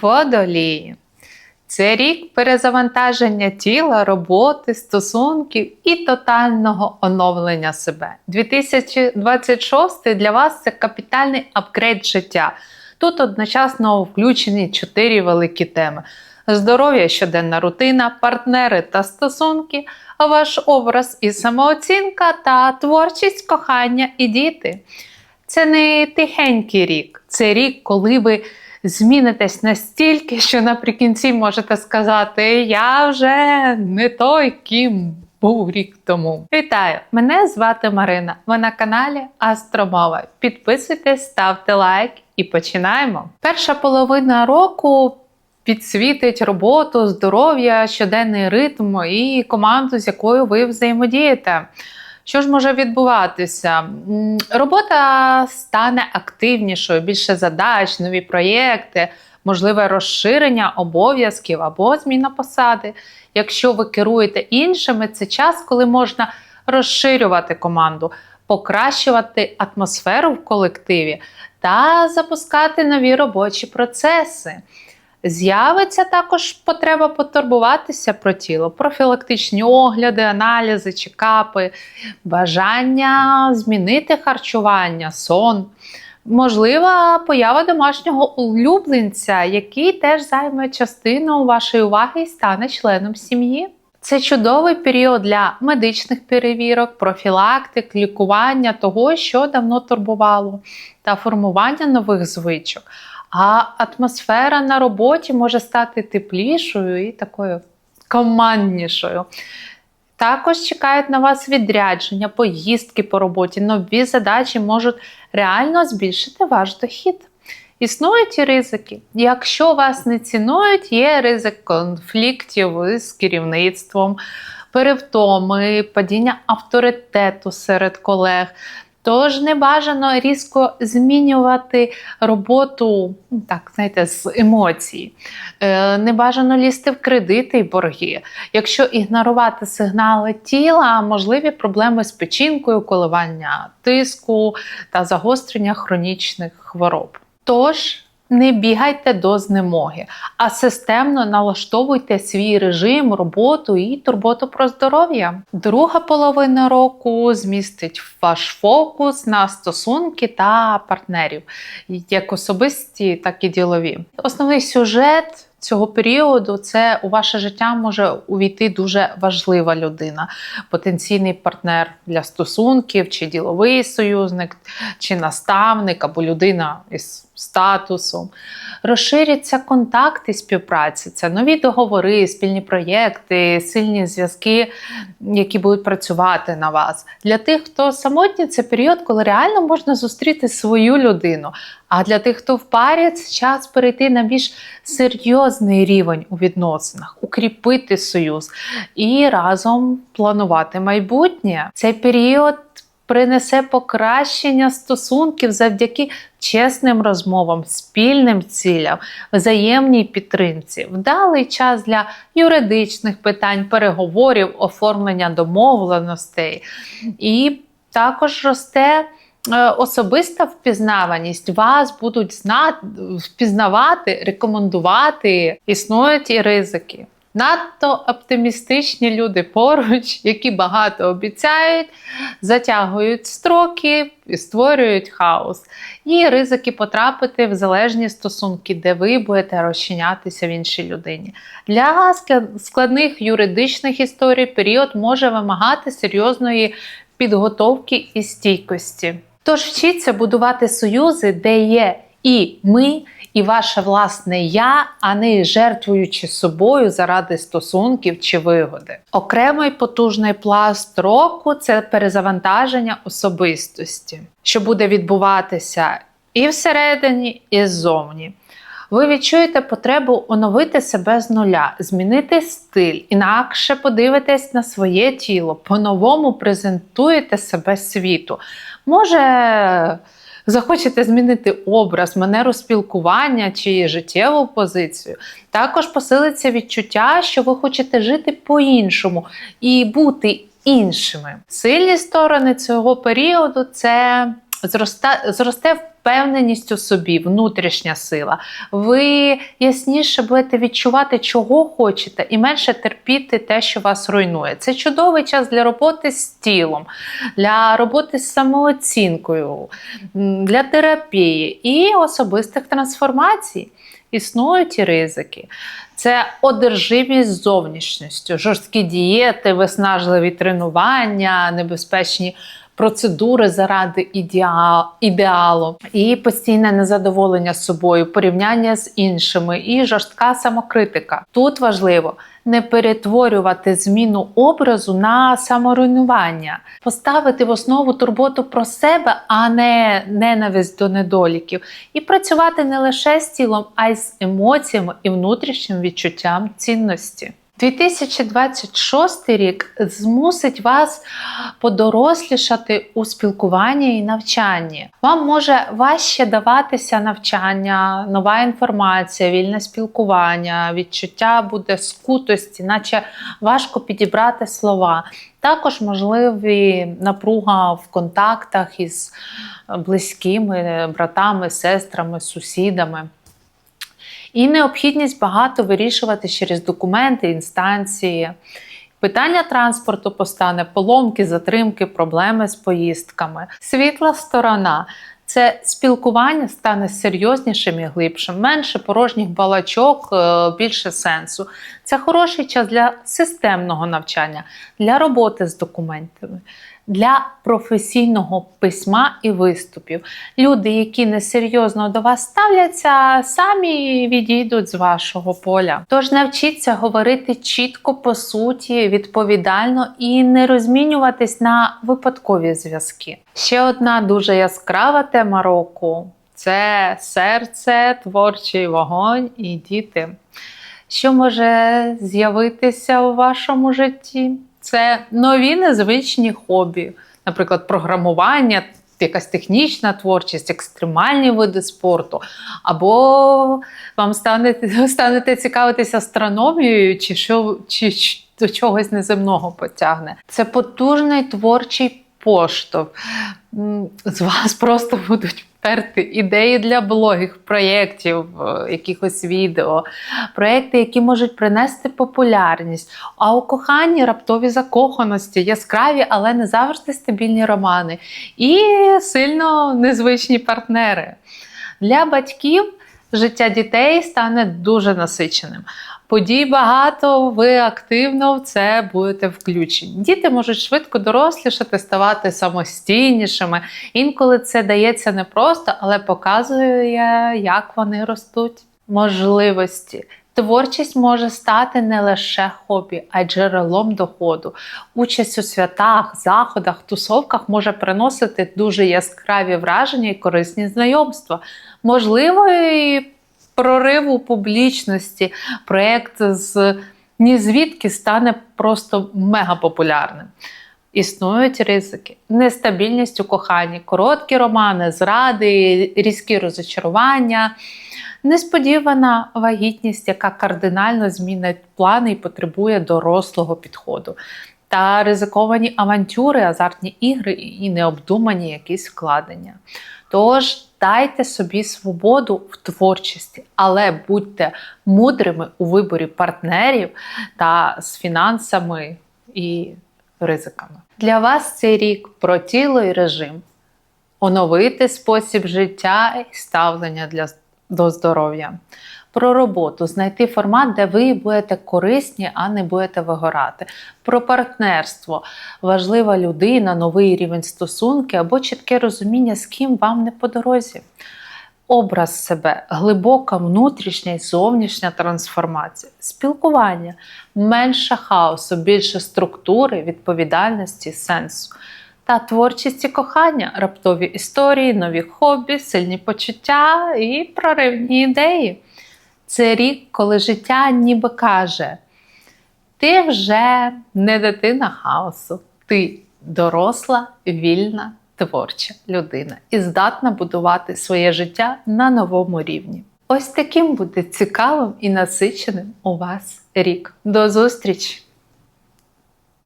Водолії. Це рік перезавантаження тіла, роботи, стосунків і тотального оновлення себе. 2026 для вас це капітальний апгрейд життя. Тут одночасно включені чотири великі теми: здоров'я, щоденна рутина, партнери та стосунки, ваш образ і самооцінка та творчість, кохання і діти. Це не тихенький рік, це рік, коли ви змінитесь настільки, що наприкінці можете сказати: Я вже не той, ким був рік тому. Вітаю! Мене звати Марина. Ви на каналі Астромова. Підписуйтесь, ставте лайк і починаємо. Перша половина року. Підсвітить роботу, здоров'я, щоденний ритм і команду, з якою ви взаємодієте. Що ж може відбуватися? Робота стане активнішою, більше задач, нові проєкти, можливе розширення обов'язків або зміна посади. Якщо ви керуєте іншими, це час, коли можна розширювати команду, покращувати атмосферу в колективі та запускати нові робочі процеси. З'явиться також потреба потурбуватися про тіло, профілактичні огляди, аналізи, чекапи, бажання змінити харчування, сон. Можлива поява домашнього улюбленця, який теж займе частину вашої уваги і стане членом сім'ї. Це чудовий період для медичних перевірок, профілактик, лікування того, що давно турбувало, та формування нових звичок. А атмосфера на роботі може стати теплішою і такою команднішою. Також чекають на вас відрядження, поїздки по роботі, нові задачі можуть реально збільшити ваш дохід. Існують і ризики. Якщо вас не цінують, є ризик конфліктів з керівництвом, перевтоми, падіння авторитету серед колег. Тож не бажано різко змінювати роботу, так, знаєте, з емоцій. Е, не бажано лізти в кредити і борги. Якщо ігнорувати сигнали тіла, можливі проблеми з печінкою, коливання тиску та загострення хронічних хвороб. Тож не бігайте до знемоги, а системно налаштовуйте свій режим, роботу і турботу про здоров'я. Друга половина року змістить ваш фокус на стосунки та партнерів, як особисті, так і ділові. Основний сюжет. Цього періоду це у ваше життя може увійти дуже важлива людина, потенційний партнер для стосунків, чи діловий союзник, чи наставник, або людина із статусу. Розширяться контакти співпраці, це нові договори, спільні проєкти, сильні зв'язки, які будуть працювати на вас. Для тих, хто самотній, це період, коли реально можна зустріти свою людину. А для тих, хто в парі, це час перейти на більш серйозний рівень у відносинах, укріпити союз і разом планувати майбутнє. Цей період принесе покращення стосунків завдяки чесним розмовам, спільним цілям, взаємній підтримці, вдалий час для юридичних питань, переговорів, оформлення домовленостей. І також росте. Е, особиста впізнаваність вас будуть знати, впізнавати, рекомендувати, існують і ризики. Надто оптимістичні люди поруч, які багато обіцяють, затягують строки і створюють хаос. Є ризики потрапити в залежні стосунки, де ви будете розчинятися в іншій людині. Для складних юридичних історій період може вимагати серйозної підготовки і стійкості. Тож вчіться будувати союзи, де є і ми і ваше власне я, а не жертвуючи собою заради стосунків чи вигоди. Окремий потужний пласт року це перезавантаження особистості, що буде відбуватися і всередині, і ззовні. Ви відчуєте потребу оновити себе з нуля, змінити стиль, інакше подивитесь на своє тіло, по-новому презентуєте себе світу. Може захочете змінити образ, манеру спілкування чи життєву позицію, також посилиться відчуття, що ви хочете жити по-іншому і бути іншими. Сильні сторони цього періоду це Зросте, зросте впевненість у собі, внутрішня сила. Ви ясніше будете відчувати, чого хочете, і менше терпіти те, що вас руйнує. Це чудовий час для роботи з тілом, для роботи з самооцінкою, для терапії і особистих трансформацій. Існують і ризики. Це одержимість зовнішністю, жорсткі дієти, виснажливі тренування, небезпечні процедури заради ідеа- ідеалу, і постійне незадоволення собою, порівняння з іншими, і жорстка самокритика. Тут важливо не перетворювати зміну образу на саморуйнування, поставити в основу турботу про себе, а не ненависть до недоліків, і працювати не лише з тілом, а й з емоціями і внутрішнім відчуттям цінності. 2026 рік змусить вас подорослішати у спілкуванні і навчанні. Вам може важче даватися навчання, нова інформація, вільне спілкування, відчуття буде скутості, наче важко підібрати слова. Також можливі напруга в контактах із близькими братами, сестрами, сусідами. І необхідність багато вирішувати через документи, інстанції. Питання транспорту постане, поломки, затримки, проблеми з поїздками. Світла сторона це спілкування стане серйознішим і глибшим, менше порожніх балачок, е, більше сенсу. Це хороший час для системного навчання, для роботи з документами, для професійного письма і виступів. Люди, які несерйозно до вас ставляться, самі відійдуть з вашого поля. Тож навчіться говорити чітко по суті, відповідально і не розмінюватись на випадкові зв'язки. Ще одна дуже яскрава тема року це серце, творчий вогонь і діти. Що може з'явитися у вашому житті? Це нові незвичні хобі, наприклад, програмування, якась технічна творчість, екстремальні види спорту, або вам станете, станете цікавитися астрономією, чи що чи, чи до чогось неземного потягне. Це потужний творчий поштовх. З вас просто будуть перти ідеї для блогів, проєктів, е, якихось відео, проєкти, які можуть принести популярність. А у коханні раптові закоханості, яскраві, але не завжди стабільні романи і сильно незвичні партнери. Для батьків життя дітей стане дуже насиченим. Подій багато, ви активно в це будете включені. Діти можуть швидко дорослішати, ставати самостійнішими. Інколи це дається непросто, але показує, як вони ростуть. Можливості. Творчість може стати не лише хобі, а й джерелом доходу. Участь у святах, заходах, тусовках може приносити дуже яскраві враження і корисні знайомства. Можливо, і прорив у публічності, проєкт з ні звідки стане просто мегапопулярним. Існують ризики, нестабільність у коханні, короткі романи, зради, різкі розочарування, несподівана вагітність, яка кардинально змінить плани і потребує дорослого підходу, та ризиковані авантюри, азартні ігри і необдумані якісь вкладення. Тож дайте собі свободу в творчості, але будьте мудрими у виборі партнерів та з фінансами і ризиками. Для вас цей рік про тіло і режим, оновити спосіб життя і ставлення для, до здоров'я. Про роботу, знайти формат, де ви будете корисні, а не будете вигорати. Про партнерство, важлива людина, новий рівень стосунки або чітке розуміння, з ким вам не по дорозі. Образ себе, глибока внутрішня і зовнішня трансформація, спілкування, менше хаосу, більше структури, відповідальності, сенсу. Та творчість і кохання, раптові історії, нові хобі, сильні почуття і проривні ідеї. Це рік, коли життя ніби каже: ти вже не дитина хаосу, ти доросла, вільна, творча людина і здатна будувати своє життя на новому рівні. Ось таким буде цікавим і насиченим у вас рік. До зустрічі!